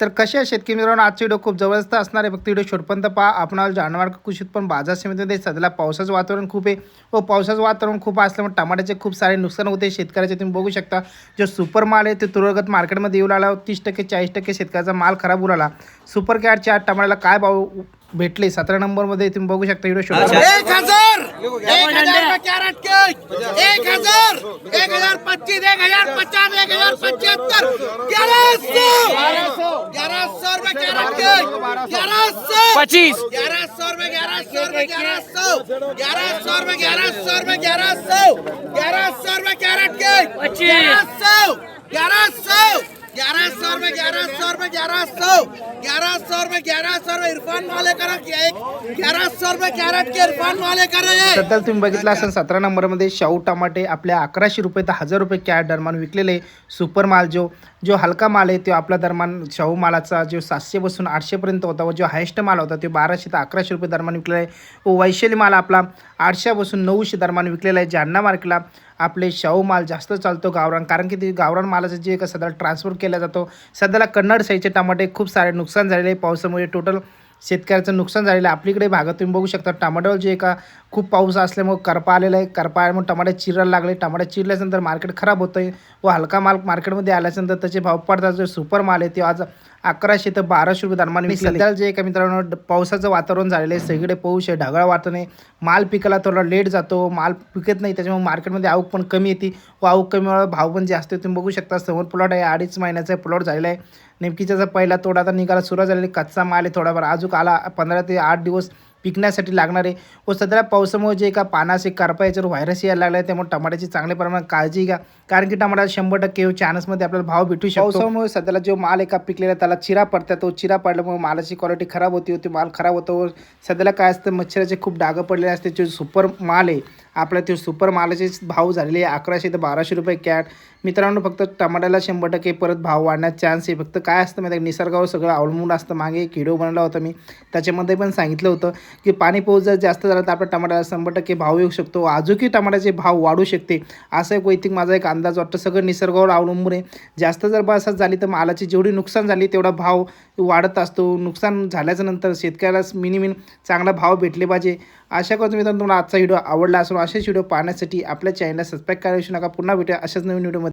तर कसे आहे शेतकरी मित्रांनो? आजचा व्हिडिओ खूप जबरदस्त असणार आहे. फक्त व्हिडिओ शेवटपर्यंत पहा. आपण जाणवार कृषी पण बाजार समितीमध्ये सध्याला पावसाचं वातावरण खूप आहे. व पावसाचं वातावरण खूप असल्यामुळे टमाट्याचे खूप सारे नुकसान होते. शेतकऱ्याचे तुम्ही बघू शकता. जो सुपर माल आहे ते तुरळगत मार्केटमध्ये येऊ लागला. तीस टक्के चाळीस टक्के शेतकऱ्याचा माल खराब उराला सुपर कॅटच्या टमाट्याला काय भाव भेटले? सतरा नंबरमध्ये तुम्ही बगू शकता. व्हिडिओ एक हजार! एक हजार में कैरेट के एक हजार! एक हजार पच्चीस एक हजार पचास एक हजार पचहत्तर ग्यारह सौ ग्यारह सौ रुपए कैरेट के ग्यारह सौ पच्चीस. ग्यारह सौ रुपए ग्यारह सौ रुपए ग्यारह सौ ग्यारह सौ रुपए ग्यारह सौ रुपए ग्यारह सौ ग्यारह सौ रुपए कैरेट के ग्यारह सौ ग्यारह सौ ग्यारह सौ रुपए ग्यारह सौ रुपए ग्यारह सौ। ग्यारह सौ रुपए ग्यारह सौ रुपए इरफान वाले करो ग्यारह सौ रुपए कैरेट के इरफान वाले करो सध्या तुम्ही बघितलं असेल सतरा नंबरमध्ये शाहू टमाटे आपल्या अकराशे रुपये तर हजार रुपये कॅट दरम्यान विकलेले सुपर माल जो जो हलका माल आहे तो आपल्या दरम्यान शाहू मालाचा जो सातशे पासून आठशेपर्यंत होता व जो हायेस्ट माल होता तो बाराशे ते अकराशे रुपये दरम्यान विकलेला आहे. व वैशाली माल आपला आठशेपासून नऊशे दरम्यान विकलेला आहे. जालना मार्केटला आपले शाहू माल जास्त चालतो गावरान कारण की ते गावरान मालाचं जे का सध्या ट्रान्सपोर्ट केला जातो सध्याला कन्नड साईडचे टमाटे खूप सारे नुकसान झालेले आहे. पावसामुळे टोटल शेतकऱ्याचं नुकसान झालेलं आहे. आपलीकडे भागात तुम्ही बघू शकता टमाट्यावर जे एका खूप पाऊस असल्यामुळे करपा आलेला आहे. करपा आल्यामुळे टमाटे चिरायला लागले. टमाटे चिरल्याच्यानंतर मार्केट खराब होतं आहे व हलका माल मार्केटमध्ये आल्याच्यानंतर त्याचे भाव पडतात. जो सुपर माल आहे ते आज अकराशे ते बाराशे रुपये दरम्यान सध्या जे का मित्रांनो पावसाचं वातावरण झालेलं आहे सगळीकडे पाऊस आहे ढगाळ वाटत नाही माल पिकाला थोडा लेट जातो माल पिकत नाही त्याच्यामुळे मार्केटमध्ये आवक पण कमी येते व आवक कमीमुळे भाव पण जास्त. तुम्ही बघू शकता समोर प्लॉट आहे अडीच महिन्याचा प्लॉट झालेला आहे नेमकी त्याचा पहिला तोडा आता निघायला सुरुवात झालेली. कच्चा माल आहे थोडाफार अजून आला पंधरा ते आठ दिवस पिकण्यासाठी लागणार आहे व सध्या पावसामुळे जे का पानाचे करपा याच्यावर व्हायरस यायला लागला आहे त्यामुळे टमाट्याची चांगल्या प्रमाणात काळजी घ्या. कारण की टमाटा शंभर टक्के चानसमध्ये आपल्याला भाव भेटू शकतो. पावसामुळे सध्याला जो माल एका पिकलेला त्याला चिरा पडतात तो चिरा पडल्यामुळे मालाची क्वालिटी खराब होती होती. माल खराब होतो व सध्याला काय असतं मच्छराचे खूप डागं पडलेले असते. जो सुपर माल आहे आपल्या ते सुपर मालाचे भाव झालेले आहे. अकराशे ते बाराशे रुपये कॅट. मित्रांनो फक्त टमाट्याला शंभर टक्के परत भाव वाढण्यात चान्स आहे. फक्त काय असतं माहिती आहे निसर्गावर सगळं अवलंबून असतं. मागे एक व्हिडिओ बनवला होता मी. त्याच्यामध्ये पण सांगितलं होतं की पाणी पाऊस जर जास्त झाला तर आपल्या टमाट्याला शंभर टक्के भाव येऊ शकतो. अजूनही टमाट्याचे भाव वाढू शकते. असं एक वैतिक माझा एक अंदाज वाटतं. सगळं निसर्गावर अवलंबून आहे. जास्त जर बसात झाली तर मालाची जेवढी नुकसान झाली तेवढा भाव वाढत असतो. नुकसान झाल्याच्यानंतर शेतकऱ्याला मिनिमिन चांगला भाव भेटले पाहिजे. आशा करतो मित्रांनो तुम्हाला आजचा व्हिडिओ आवडला असून असेच व्हिडिओ पाहण्यासाठी आपल्या चॅनलला सबस्क्राईब करायला विसरू नका. पुन्हा भेटूया अशाच नवीन व्हिडिओमध्ये